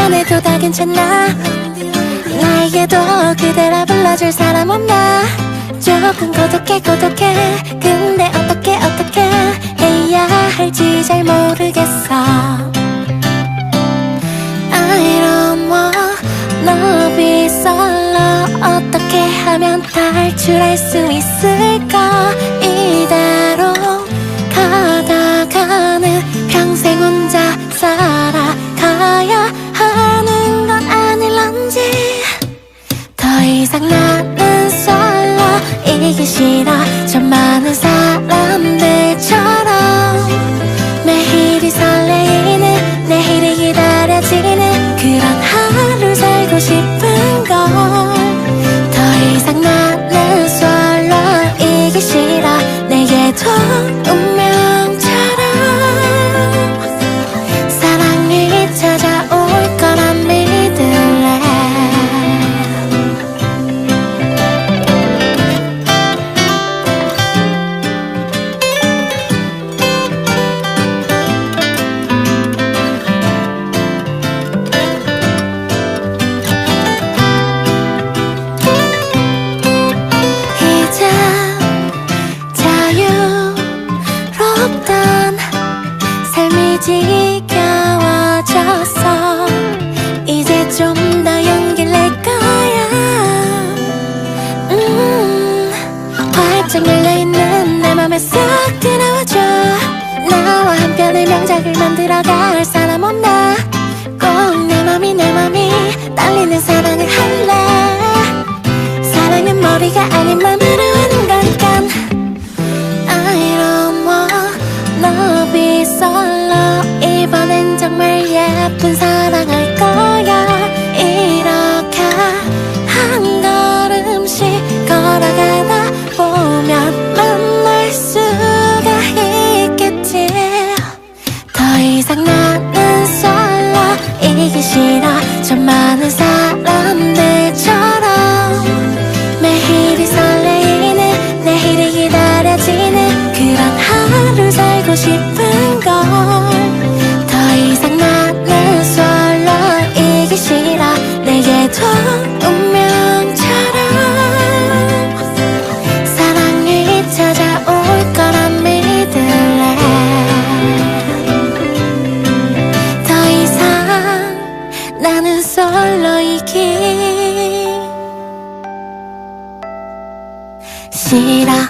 미안해도 다 괜찮아 나에게도 그대라 불러줄 사람 없나? 조금 고독해 고독해. 근데 어떻게 어떻게 해야 할지 잘 모르겠어. I don't want no be solo. 어떻게 하면 탈출할 수 있을 이기 지겨워졌어 이제 좀 더 용기를 낼 거야. 음, 활짝 열려있는 내 맘에 쏙 들어와줘. 나와 한 편의 명작을 만들어갈 사 많은 사람들처럼 매일이 설레이는 내일이 기다려지는 그런 하루 살고 싶은 걸 싫어